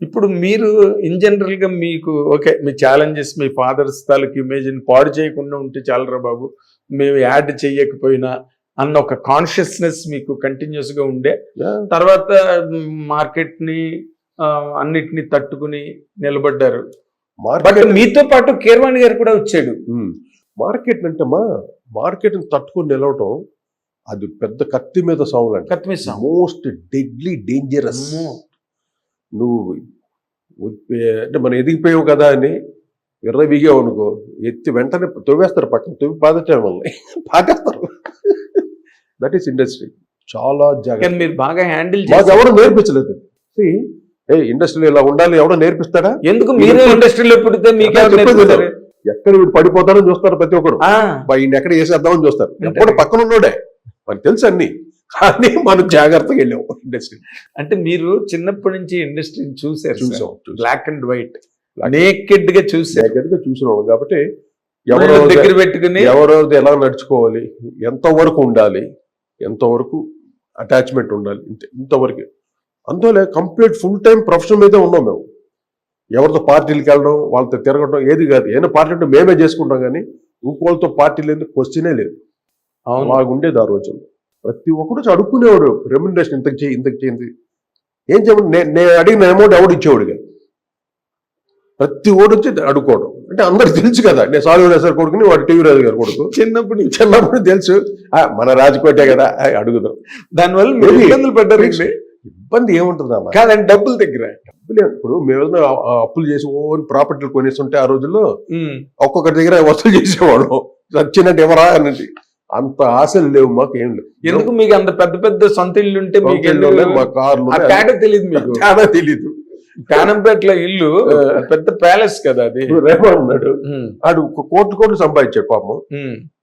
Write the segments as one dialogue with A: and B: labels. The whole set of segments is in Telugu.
A: ఇప్పుడు మీరు ఇన్ జనరల్గా మీకు ఓకే మీ ఛాలెంజెస్ మీ ఫాదర్స్ తాలూకు ఇమేజ్ పాడు చేయకుండా ఉంటే చాలరా బాబు? మేము యాడ్ చేయకపోయినా అన్న ఒక కాన్షియస్నెస్ మీకు కంటిన్యూస్గా ఉండే. తర్వాత మార్కెట్ని ఆ, అన్నిటిని తట్టుకుని నిలబడ్డారు. బట్ మీతో పాటు కీర్వాణి గారు కూడా వచ్చాడు.
B: మార్కెట్ అంటే మా మార్కెట్ తట్టుకొని నిలవటం అది పెద్ద కత్తి మీద సాగులు అంటే
A: కత్తిమీసాం
B: మోస్ట్ డెడ్లీ డేంజరస్ నువ్వు అంటే మనం ఎదిగిపోయావు కదా అని ఎర్ర బిగావు అనుకో ఎత్తి వెంటనే తవ్వేస్తారు పక్కన తవ్వి పాదటం వల్ల పాటేస్తారు దట్ ఈస్ ఇండస్ట్రీ చాలా జాగ్రత్త.
A: మీరు బాగా హ్యాండిల్
B: మాకు ఎవరు నేర్పించలేదు. ఏ ఇండస్ట్రీలో ఇలా ఉండాలి ఎవడో నేర్పిస్తాడా?
A: ఎందుకు మీరే ఇండస్ట్రీలో పుడితే మీకే?
B: ఎక్కడ వీడు పడిపోతారో చూస్తారు ప్రతి ఒక్కరు. ఈయన ఎక్కడ వేసేద్దామని చూస్తారు. ఎప్పుడు పక్కన ఉన్నోడే మనకు తెలుసు అన్ని. కానీ మనం జాగ్రత్తగా వెళ్ళాం ఇండస్ట్రీ.
A: అంటే మీరు చిన్నప్పటి నుంచి ఇండస్ట్రీని చూసారు
B: చూసాం చూసాం
A: బ్లాక్ అండ్ వైట్ నేకెడ్గా
B: జాగ్రత్తగా చూసినాం కాబట్టి
A: ఎవరో దగ్గర పెట్టుకుని
B: ఎవరెవరిది ఎలా నడుచుకోవాలి ఎంతవరకు ఉండాలి ఎంతవరకు అటాచ్మెంట్ ఉండాలి ఇంత ఇంతవరకు అందువల్ల కంప్లీట్ ఫుల్ టైం ప్రొఫెషన్ మీదే ఉన్నాం మేము. ఎవరితో పార్టీలకు వెళ్ళడం వాళ్ళతో తిరగడం ఏది కాదు. ఏదైనా పార్టీ అంటే మేమే చేసుకుంటాం కానీ ఇంకోళ్ళతో పార్టీ లేదు క్వశ్చనే లేదు.
A: అవును.
B: అలాగ ఉండేది ఆ రోజుల్లో. ప్రతి వచ్చి అడుక్కునేవాడు. రెమ్యునరేషన్ ఇంతకు చేయి ఇంతకు చేయింది ఏం చెప్పండి నేను నేను అడిగిన అమౌంట్ ఎవడు ఇచ్చేవాడు కాదు ప్రతి ఓడు వచ్చి అడుక్కోవడం. అంటే అందరికి తెలుసు కదా నేను సాల్వ్ సార్ కొడుకుని వాడు టీవీ రాజు గారు కొడుకు.
A: చిన్నప్పుడు
B: చిన్నప్పుడు తెలుసు. ఆ, మన రాజకోటే కదా అడుగుదాం.
A: దానివల్ల మీరు? ఇబ్బందులు పడ్డారు
B: ఇబ్బంది ఏముంటుంది అన్న
A: కాదండి డబ్బుల దగ్గర.
B: డబ్బులు ఇప్పుడు మేము ఏదైనా అప్పులు చేసి ఓన్ ప్రాపర్టీలు కొనేస్తుంటే ఆ రోజుల్లో. ఒక్కొక్కటి దగ్గర వసూలు చేసేవాడు వచ్చినట్టు ఎవరా అన్నది అంత ఆశలు లేవు మాకు ఏం లేవు.
A: ఎందుకు మీకు అంత పెద్ద పెద్ద సొంత ఇల్లు ఉంటే మీకు
B: మా కార్లు
A: తేడా తెలియదు మీకు.
B: చాలా తెలీదు.
A: కానంపేటలో ఇల్లు పెద్ద ప్యాలెస్ కదా అది.
B: రేపా ఉన్నాడు. ఆడు ఒక కోట్లు కోట్లు సంపాదించాడు పాపం.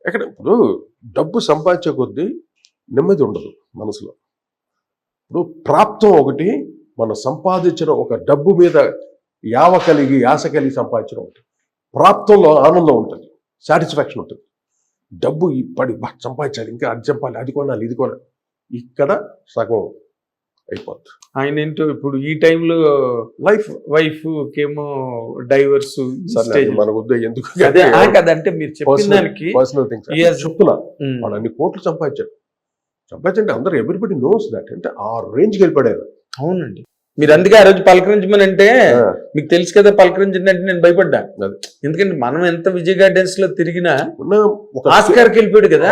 B: ఎక్కడ ఇప్పుడు డబ్బు సంపాదించే కొద్దీ నెమ్మది ఉండదు మనసులో. ఇప్పుడు ప్రాప్తం ఒకటి మనం సంపాదించిన ఒక డబ్బు మీద యావ కలిగి యాస కలిగి సంపాదించడం ఒకటి. ప్రాప్తంలో ఆనందం ఉంటుంది సాటిస్ఫాక్షన్ ఉంటుంది. డబ్బు బా సంపాదించాలి ఇంకా అది చెప్పాలి అది కొనాలి ఇది కొనాలి. ఇక్కడ సగం అయిపోతుంది
A: ఆయన ఏంటో ఇప్పుడు ఈ టైంలో
B: లైఫ్
A: వైఫ్ కేమో డైవర్స్ స్టేజ్
B: మన వద్ద ఎందుకు
A: కదంటే మీరు చెప్పిన దానికి
B: పర్సనల్ థింగ్స్. చెప్తున్నా అన్ని కోట్లు సంపాదించాడు సంపాదించంటే అందరూ ఎవ్రీబడి నోస్ దాట్ అంటే ఆ రేంజ్కి వెళ్ళిపడారు
A: అవునండి. మీరు అందుకే ఆ రోజు పలకరించమని అంటే మీకు తెలుసు కదా పలకరించండి అంటే నేను భయపడ్డా. ఎందుకంటే మనం ఎంత విజయ్ గార్డెన్స్లో తిరిగినా ఆస్కార్కి వెళ్ళిపోయాడు కదా.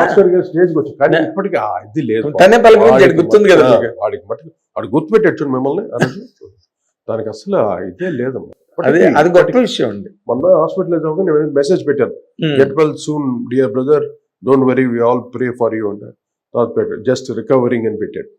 B: కానీ ఇప్పటికీ ఇది లేదు.
A: తనే పలకరించాడు గుర్తుంది కదా.
B: వాడికి మటుకు వాడు గుర్తుపెట్టాడు చూడు మిమ్మల్ని. దానికి అసలు ఇదే లేదు
A: అదే అది గొప్ప విషయం అండి.
B: మొన్న హాస్పిటల్ నేను మెసేజ్ పెట్టాను. Get well soon dear brother don't worry we all pray for you అంటే. జస్ట్ రికవరింగ్ అని పెట్టాడు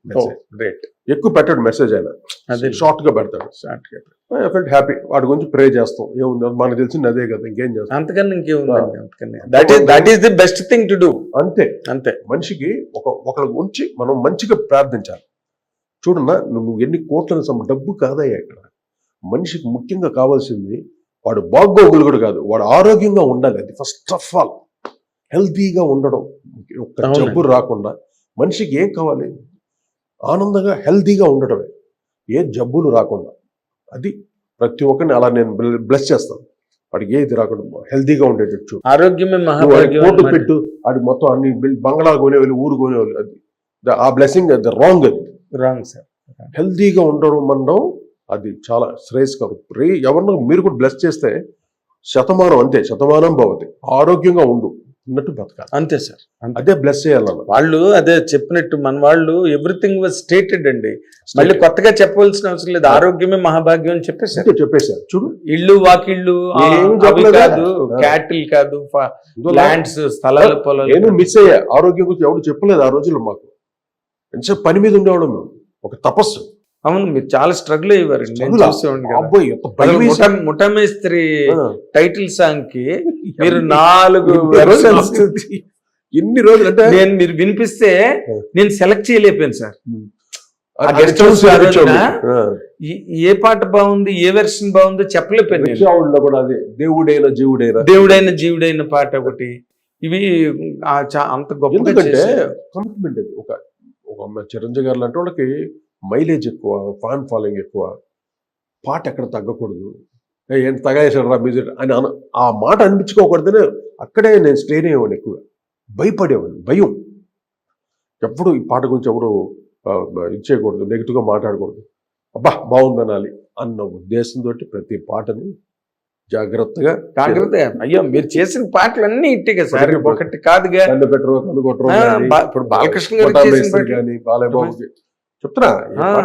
A: great.
B: ఎక్కువ పెట్టాడు మెసేజ్ ఆయన
A: అదే.
B: షార్ట్గా పెడతాడు.
A: Short గా.
B: ఐ ఫెల్ట్ హ్యాపీ వాడి గురించి ప్రే చేస్తాం. ఏముంది? మనకు తెలిసింది అదే కదా ఇంకేం చేస్తాం?
A: అంతకన్నా ఇంకేముందండి? అంతకన్నా. That is that is the best thing to do
B: అంతే.
A: అంతే.
B: మనిషికి ఒక ఒకళ్ళ గురించి మనం మంచిగా ప్రార్థించాలి. చూడన్నా నువ్వు ఎన్ని కోట్ల డబ్బు కాదయ్యా ఇక్కడ. మనిషికి ముఖ్యంగా కావాల్సింది వాడు బాగోగులు కూడా కాదు. వాడు ఆరోగ్యంగా ఉండాలి. అది ఫస్ట్ ఆఫ్ ఆల్ హెల్తీగా ఉండడం. ఒక
A: అవునండి.
B: జబ్బు రాకుండా మనిషికి ఏం కావాలి? ఆనందంగా హెల్తీగా ఉండడమే ఏ జబ్బులు రాకుండా. అది ప్రతి ఒక్కరిని అలా నేను బ్లెస్ చేస్తాను. వాడికి ఏది రాకుండా హెల్తీగా ఉండేటట్టు.
A: ఆరోగ్యమే
B: కోటు. పెట్టు అది మొత్తం అన్ని బంగ్లా కొనేవాళ్ళు ఊరు కొనేవాళ్ళు అది. ఆ బ్లెస్సింగ్ అది రాంగ్ అది.
A: రాంగ్ సార్
B: హెల్తీగా ఉండడం మనం అది చాలా శ్రేయస్కరం. రే ఎవరినో మీరు కూడా బ్లెస్ చేస్తే శతమానం అంతే శతమానం భవతి. ఆరోగ్యంగా ఉండు. అన్నట్టు బతకాలి
A: అంతే సార్
B: అదే బ్లెస్ చేయాలన్న
A: వాళ్ళు. అదే చెప్పినట్టు మన వాళ్ళు ఎవ్రీథింగ్ వాజ్ స్టేటెడ్ అండి. మళ్ళీ కొత్తగా చెప్పవలసిన అవసరం లేదు. ఆరోగ్యమే మహాభాగ్యం అని చెప్పేశారు.
B: అంతే చెప్పేశారు. చూడు.
A: ఇల్లు వాకిళ్ళు? కాదు. క్యాటిల్ కాదు ల్యాండ్స్ స్థలాలు పొలాలు.
B: నేను మిస్ అయ్యా ఆరోగ్యం గురించి ఎవడు చెప్పలేదు ఆ రోజుల్లో మాకు. పని మీద ఉండేవాడు మేము. ఒక తపస్సు.
A: అవును మీరు చాలా స్ట్రగుల్ నేను? చూసేవాడిని
B: వేసింది.
A: ముఠామేస్త్రి. టైటిల్ సాంగ్కి మీరు నాలుగు
B: ఎన్ని రోజులు ఎన్ని రోజులు అంటే
A: నేను మీరు వినిపిస్తే. నేను సెలెక్ట్ చేయలేకపోయాను సార్ ఆ. ఈ- ఏ పాట బాగుంది ఏ వెర్షన్ బాగుందో చెప్పలేకపోయాను
B: కూడా అది దేవుడైన జీవుడైన
A: దేవుడైన జీవుడైన పాట ఒకటి ఇవి అంత చేశారు.
B: కమిట్మెంట్ అది ఒక చిరంజీవి గారు లాంటి వాళ్ళకి మైలేజ్ ఎక్కువ ఫ్యాన్ ఫాలోయింగ్ ఎక్కువ. పాట ఎక్కడ తగ్గకూడదు. ఏ, ఏంటి తగాయేసాడు రా మ్యూజిక్ అని ఆ మాట అనిపించుకోకూడదనే అక్కడే నేను స్ట్రెయిన్ అయ్యేవాడిని ఎక్కువగా. భయపడేవాడిని భయం. ఎప్పుడు ఈ పాట గురించి ఎవరు ఇచ్చేయకూడదు నెగిటివ్గా మాట్లాడకూడదు. అబ్బా బాగుందనాలి అన్న ఉద్దేశంతో ప్రతి పాటని జాగ్రత్తగా
A: జాగ్రత్త అయ్యో మీరు చేసిన పాటలు అన్ని ఇట్టిగా సార్.
B: ఒకటి-
A: కాదుగా. ఇప్పుడు బాలకృష్ణ గారు
B: కానీ బాలయ్య చెప్తున్నా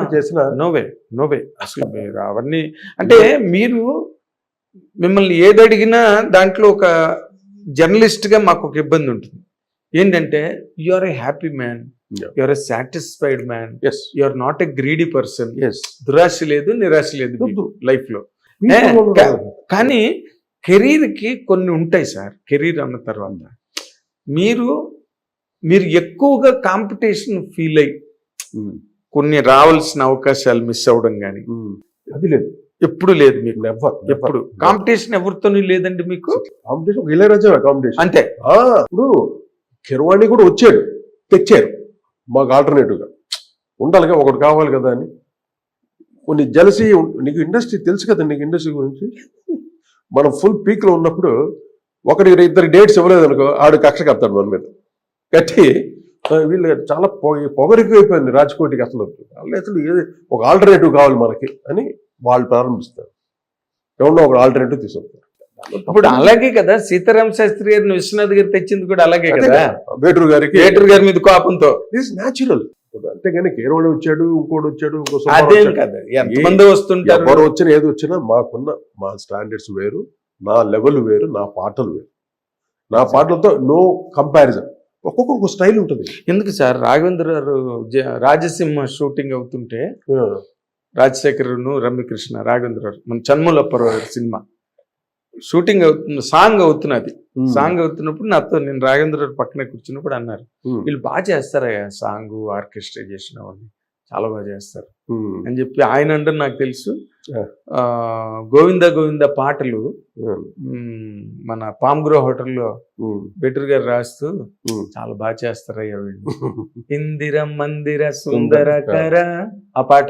B: ఏ చేసినా
A: నోవే నోవే అసలు మీరు అవన్నీ అంటే మీరు మిమ్మల్ని ఏది అడిగినా దాంట్లో ఒక జర్నలిస్ట్గా మాకు ఒక ఇబ్బంది ఉంటుంది. ఏంటంటే you are a happy man. You are a satisfied man
B: yes
A: you are not a greedy person
B: yes
A: దురాశ లేదు నిరాశ లేదు లైఫ్లో కానీ కెరీర్కి కొన్ని ఉంటాయి సార్ కెరీర్ అన్న తర్వాత. మీరు మీరు ఎక్కువగా కాంపిటీషన్ ఫీల్ అయ్యి కొన్ని రావాల్సిన అవకాశాలు మిస్ అవ్వడం కానీ.
B: అది లేదు.
A: ఎప్పుడు లేదు మీకు. ఎప్పుడు. కాంపిటీషన్ ఎవరితోనూ లేదండి మీకు?
B: కాంపిటీషన్ ఒక ఇళయరాజా కాంపిటీషన్
A: అంతే.
B: ఇప్పుడు కిరవాణి కూడా వచ్చాడు తెచ్చారు. మాకు ఆల్టర్నేటివ్గా ఉండాలిగా ఒకటి కావాలి కదా అని. కొన్ని జలసి నీకు ఇండస్ట్రీ తెలుసు కదా నీకు ఇండస్ట్రీ గురించి. మనం ఫుల్ పీక్లో ఉన్నప్పుడు ఒకటి ఇద్దరు డేట్స్ ఇవ్వలేదు అనుకో ఆడు కక్ష కడతాడు మన మీద కట్టి వీళ్ళు చాలా పొగ పొగరికి అయిపోయింది రాజ్కోటికి అసలు. అసలు ఏది ఒక ఆల్టర్నేటివ్ కావాలి మనకి అని వాళ్ళు ప్రారంభిస్తారు. ఎవరో ఒక ఆల్టర్నేటివ్ తీసుకుంటారు
A: ఇప్పుడు అలాగే కదా సీతారాం శాస్త్రి గారిని విశ్వనాథ్ గారు తెచ్చింది కూడా అలాగే కదా?
B: వేటూరు గారికి
A: థియేటర్ గారి మీద కోపంతో.
B: దిస్ న్యాచురల్ అంతేగాని కేరవాడు వచ్చాడు ఇంకోటి వచ్చాడు ఇంకో సుబ్బారావు
A: అదేం
B: వచ్చాడు.
A: కదా ఎంతమంది వస్తుంటారు.
B: ఎవరు వచ్చినా ఏది వచ్చినా మాకున్న మా స్టాండర్డ్స్ వేరు నా లెవెల్ వేరు నా పాటలు వేరు. నా పాటలతో నో కంపారిజన్ ఒక్కొక్కరికి ఒక స్టైల్ ఉంటుంది.
A: ఎందుకు సార్? రాఘవేంద్ర రాజసింహ షూటింగ్ అవుతుంటే రాజశేఖర్ను రమ్యకృష్ణ రాఘవేంద్ర మన చన్ములప్పరావు గారి సినిమా. షూటింగ్ అవుతుంది సాంగ్ అవుతున్నది. సాంగ్ అవుతున్నప్పుడు నాతో నేను రాఘవేంద్ర పక్కనే కూర్చున్నప్పుడు అన్నారు. వీళ్ళు బాగా చేస్తారయ్యా సాంగ్ ఆర్కెస్ట్రైజేషన్ అవన్నీ చాలా బాగా చేస్తారు. అని చెప్పి ఆయన అంటే నాకు తెలుసు. గోవింద గోవింద పాటలు మన పామ్గ్రో హోటల్లో బెటర్ గారు రాస్తూ. చాలా బాగా చేస్తారయ్యా వీళ్ళు. ఇందిర మందిర సుందరకర ఆ పాట.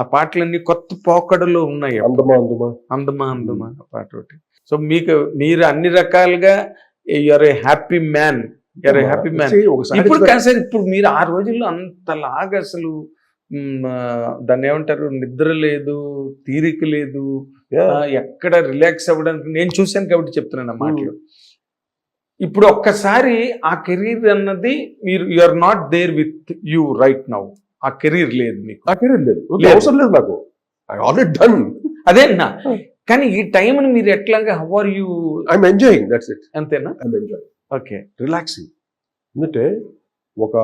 A: ఆ పాటలన్నీ కొత్త పోకడలో ఉన్నాయి
B: అందమా అందమా?
A: అందమా అందమా ఆ పాట ఒకటి. సో మీకు మీరు అన్ని రకాలుగా you are a happy man you are happy man ఇప్పుడు కాదు సార్ ఇప్పుడు మీరు ఆ రోజుల్లో అంతలాగా అసలు ఆ, దాన్ని ఏమంటారు? నిద్ర లేదు తీరిక లేదు. ఆ, ఎక్కడ రిలాక్స్ అవ్వడానికి నేను చూశాను కాబట్టి చెప్తున్నాను ఆ మాటలు. ఇప్పుడు ఒక్కసారి ఆ కెరీర్ అన్నది మీరు you are not there with you right now ఆ కెరీర్ లేదు మీకు.
B: నా కెరీర్ లేదు. అవసరం లేదు నాకు. ఐ ఆల్రెడీ డన్
A: అదే అన్నా. కానీ ఈ టైంని మీరు ఎట్లాగా how are you
B: I'm enjoying that's it
A: అంతేనా?
B: I'm enjoying
A: okay.
B: రిలాక్సింగ్. ఎందుకంటే ఒక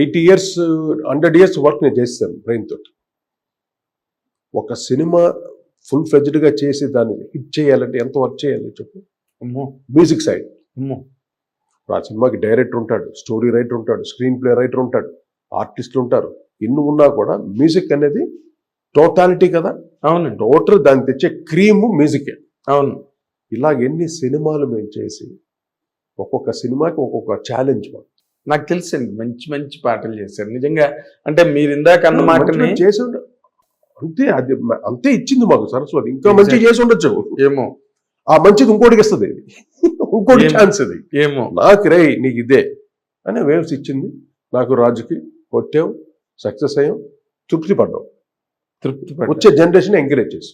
B: eighty years hundred years work నేను చేస్తాను బ్రెయిన్ తోటి. ఒక సినిమా ఫుల్గా చేసి దాన్ని హిట్ చేయాలంటే ఎంత వర్క్ చేయాలి చెప్పు? Music side. ఆ సినిమాకి డైరెక్టర్ ఉంటాడు స్టోరీ రైటర్ ఉంటాడు స్క్రీన్ ప్లే రైటర్ ఉంటాడు ఆర్టిస్టులు ఉంటారు. ఇన్ని ఉన్నా కూడా మ్యూజిక్ అనేది టోటాలిటీ కదా?
A: అవునండి.
B: టోటల్ దాన్ని తెచ్చే క్రీము మ్యూజికే.
A: అవును.
B: ఇలాగ ఎన్ని సినిమాలు మేము చేసి ఒక్కొక్క సినిమాకి ఒక్కొక్క ఛాలెంజ్
A: నాకు తెలుసండి మంచి మంచి పాటలు చేశారు. నిజంగా అంటే మీరు ఇందాక అన్న మాటని
B: చేసి అంతే అది అంతే ఇచ్చింది మాకు సరస్వతి. ఇంకా మంచి చేసి ఉండొచ్చు.
A: ఏమో.
B: ఆ మంచిది ఇంకోటికి ఇస్తుంది ఇంకోటి ఛాన్స్ ఇది
A: ఏమో.
B: నాకు రే నీకు ఇదే అని వేవ్స్ ఇచ్చింది. నాకు రాజుకి కొట్టాం సక్సెస్ అయ్యాం తృప్తి పడ్డాం.
A: తృప్తి
B: వచ్చే జనరేషన్ ఎంకరేజ్ చేసి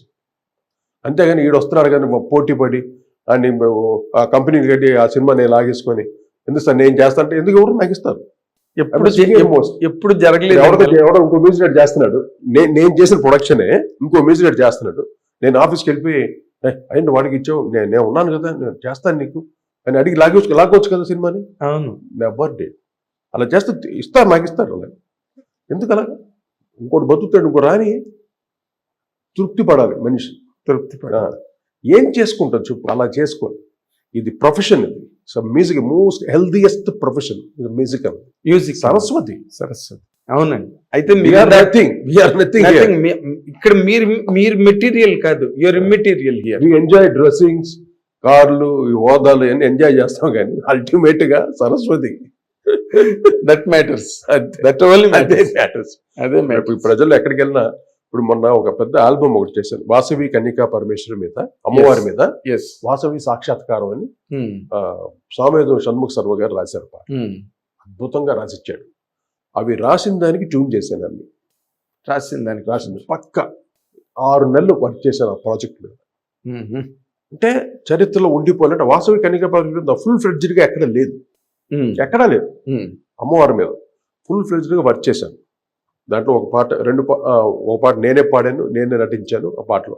B: అంతేగాని ఈడు వస్తున్నారు కానీ పోటీ పడి అని ఆ కంపెనీకి కట్టి ఆ సినిమా నేను లాగేసుకొని ఎందుకు సార్ నేను చేస్తా అంటే ఎందుకు ఎవరు నాకు ఇస్తారు?
A: ఎప్పుడు జరగలేదు
B: ఎవడో ఇంకో మ్యూజిక్ చేస్తున్నాడు. నేను నేను చేసిన ప్రొడక్షనే ఇంకో మ్యూజిక్ చేస్తున్నాడు. నేను ఆఫీస్కి వెళ్ళిపోయి "ఏ, అయ్యండి వాడికి ఇచ్చావు. నేను నేను ఉన్నాను కదా నేను చేస్తాను నీకు. అని అడిగి లాగొచ్చు లాగొచ్చు కదా సినిమాని?
A: అవును.
B: నెవర్ డే అలా చేస్తే ఇస్తారు నాకు ఇస్తారు అలా. ఎందుకు అలా? ఇంకోటి బతుకుతాడు ఇంకో రాని తృప్తి పడాలి మనిషి.
A: తృప్తి
B: ఆ, ఏం చేసుకుంటారు చెప్పు అలా చేసుకోండి ఇది ప్రొఫెషన్ ఇది. So music most healthiest profession music
A: music
B: Saraswati.
A: Saraswati. అవునండి. అయితే ఇక్కడ మీరు మీరు మెటీరియల్ కాదు. Your immaterial here
B: We enjoy dressings, కార్లు హోదాలు అన్ని ఎంజాయ్ చేస్తాం కానీ అల్టిమేట్గా Saraswati
A: that matters. That only
B: అదే
A: మ్యాటర్స్. అదే
B: ప్రజలు ఎక్కడికి వెళ్ళినా ఇప్పుడు మొన్న ఒక పెద్ద ఆల్బమ్ ఒకటి చేశాను వాసవి కన్యకా పరమేశ్వరి మీద అమ్మవారి. మీద
A: ఎస్
B: వాసవి సాక్షాత్కారం అని ఆ, సామేదో షణ్ముఖ సర్వ గారు రాశారు పాట. అద్భుతంగా రాసిచ్చాడు. అవి రాసిన దానికి ట్యూన్ చేశాను అన్ని.
A: రాసిన దానికి.
B: రాసింది. పక్క. ఆరు నెలలు వర్క్ చేశాను ఆ ప్రాజెక్ట్ మీద.
A: మ్మ్.
B: అంటే చరిత్రలో ఉండిపోవాలంటే వాసవి కన్యకా పరమేశ్వరి ఫుల్ ఫ్లెడ్జ్డ్గా ఎక్కడ లేదు. ఎక్కడా లేదు.
A: మ్మ్.
B: అమ్మవారి మీద. ఫుల్ ఫ్లెడ్జ్డ్గా వర్క్ చేశాను. దాంట్లో ఒక పాట రెండు ఒక పాట నేనే పాడాను నేనే నటించాను ఆ పాటలో.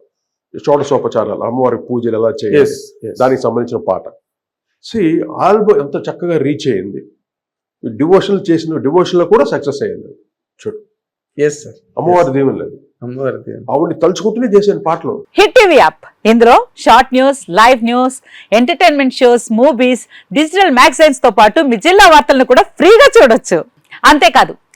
B: షోడశోపచారాలు అమ్మవారికి పూజలు ఎలా చేయాలి
A: Yes, yes.
B: దానికి సంబంధించిన పాట. సి ఆల్బమ్ ఎంత చక్కగా రీచ్ అయ్యింది డివోషనల్ చేసిన డివోషన్లో కూడా సక్సెస్ అయ్యింది.
A: Yes, sir.
B: అమ్మవారి దీవెన లేదు.
A: అమ్మవారి.
B: ఆవిడ్ని తలుచుకుంటూనే చేశాను పాటలు.
C: Hit TV app. ఇందులో short news live news entertainment shows movies digital మ్యాగజైన్స్తో పాటు మీ జిల్లా వార్తలను కూడా ఫ్రీగా చూడొచ్చు. అంతేకాదు